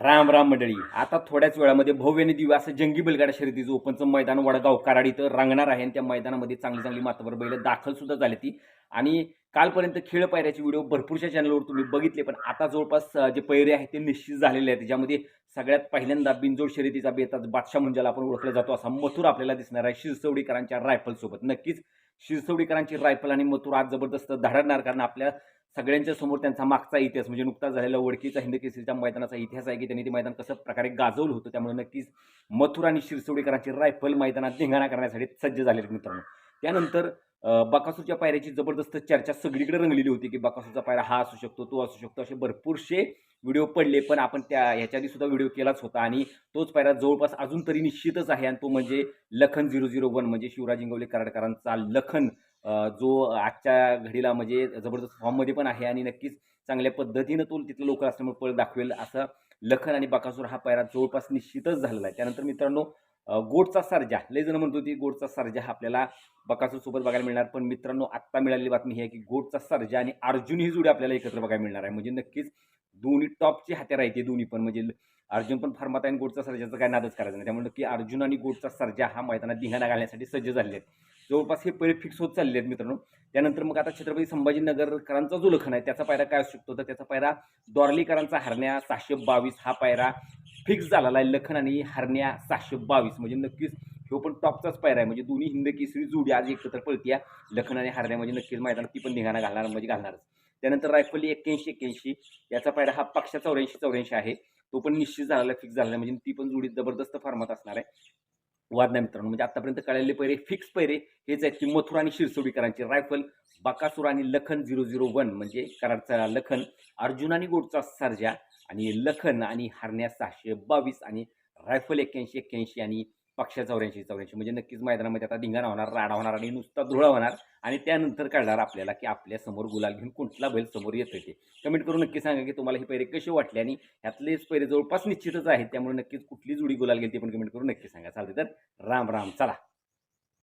राम राम मंडळी. आता थोड्याच वेळामध्ये भव्य आणि दिव्य असं जंगी बैलगाडा शर्यतीचं ओपनचं मैदान वडगाव कराड इथं रंगणार आहे आणि त्या मैदानामध्ये चांगली चांगली मातावर बैल दाखल सुद्धा झाली ती. आणि कालपर्यंत खेळ पायऱ्याचे व्हिडिओ भरपूरच्या चॅनलवर तुम्ही बघितले पण आता जवळपास जे पैरे आहेत ते निश्चित झालेले आहेत. त्याच्यामध्ये सगळ्यात पहिल्यांदा बिनजोड शर्यतीचा बेताज बादशाह म्हणजे आपण ओळखला जातो. असा मथुर आपल्याला दिसणार आहे शिरसवडीकरांच्या रायफलसोबत नक्कीच शिरसवडीकरांची रायफल आणि मथुर आज जबरदस्त धडणार कारण आपल्या सगळ्यांच्या समोर त्यांचा मागचा इतिहास म्हणजे नुकताच झालेला वडकीचा हिंद केसरीच्या मैदानाचा इतिहास आहे की त्यांनी ते मैदान कसं प्रकारे गाजवलं होतं त्यामुळे नक्कीच मथुर आणि शिरसवडीकरांची रायफल मैदानात धिंगाणा करण्यासाठी सज्ज झालेले मित्रांनो. त्यानंतर बकासूरच्या पायऱ्याची जबरदस्त चर्चा सगळीकडे रंगलेली होती की बकासूरचा पायरा हा असू शकतो तो असू शकतो असे भरपूरसे व्हिडिओ पडले पण आपण त्या ह्याच्या आधी सुद्धा व्हिडिओ केलाच होता आणि तोच पायरा जवळपास अजून तरी निश्चितच आहे आणि तो म्हणजे लखन झिरो झिरो वन म्हणजे शिवराज इंगवले कराडकरांचा लखन जो आजच्या घडीला म्हणजे जबरदस्त फॉर्ममध्ये पण आहे आणि नक्कीच चांगल्या पद्धतीनं तो तिथलं लवकर असल्यामुळे पळ दाखवेल असं लखन आणि बकासूर हा पायरा जवळपास निश्चितच झालेला आहे. त्यानंतर मित्रांनो गोडचा सर्जा लय जण म्हणतो की गोडचा सर्जा हा आपल्याला बकासूर सोबत बघायला मिळणार पण मित्रांनो आत्ता मिळालेली बातमी ही आहे की गोडचा सर्जा आणि अर्जुन ही जोडी आपल्याला एकत्र बघायला मिळणार आहे. म्हणजे नक्कीच दोन्ही टॉपची हत्यार आहे ते दोन्ही पण. म्हणजे अर्जुन पण फार्मात आहे आणि गोडचा सर्जाचा काय नादच करायचा नाही. त्यामुळे की अर्जुन आणि गोडचा सर्जा हा मैदानात धिंगाणा घालण्यासाठी सज्ज झालेले आहेत. जवळपास हे पहिले फिक्स होत चालले आहेत मित्रांनो. त्यानंतर मग आता छत्रपती संभाजीनगरकरांचा जो लखन आहे त्याचा पायरा काय असू शकतो तर त्याचा पायरा दोरलीकरांचा हरण्या सहाशे बावीस हा पायरा फिक्स झालेला आहे. लखन आणि हरण्या सहाशे बावीस. म्हणजे नक्कीच ह्यो पण टॉपचाच पायरा आहे. म्हणजे दोन्ही हिंद केसरी जोडी आज एकत्र पळतीया. लखन आणि हरण्या म्हणजे नक्कीच मैदानात ती पण धिंगाणा घालणार म्हणजे घालणारच. त्यानंतर रायफली एक्क्याऐंशी एक्क्याऐंशी. याचा पायरा हा पक्षा चौऱ्याऐंशी चौऱ्याऐंशी आहे. तो पण निश्चित झालेला फिक्स झालेला म्हणजे ती पण जोडी जबरदस्त फॉर्मात असणार आहे. वाद नाही मित्रांनो. म्हणजे आतापर्यंत कळलेले पैरे फिक्स पैरे हेच आहेत की मथुरा आणि शिरसोडीकरांचे रायफल बाकासूर आणि लखन झिरो झिरो वन म्हणजे कराडचा लखन अर्जुन आणि गोडचा सर्जा आणि लखन आणि हरण्या सहाशे बावीस आणि रायफल एक्क्याऐंशी एक्क्याऐंशी आणि पक्षा चौऱ्याऐंशी चौऱ्याऐंशी. म्हणजे नक्कीच मैदानामध्ये आता धिंगाणा होणार राडा होणार आणि नुसता धुळा होणार. आणि त्यानंतर कळणार आपल्याला की आपल्यासमोर गुलाल घेऊन कुठला बैल समोर येतोय ते. कमेंट करून नक्की सांगा की तुम्हाला ही पैरे कसे वाटले आणि ह्यातलेच पैरे जवळपास निश्चितच आहेत. त्यामुळे नक्कीच कुठली जुडी गुलाल गेली ते पण कमेंट करून नक्की सांगा. चालते तर राम राम. चला.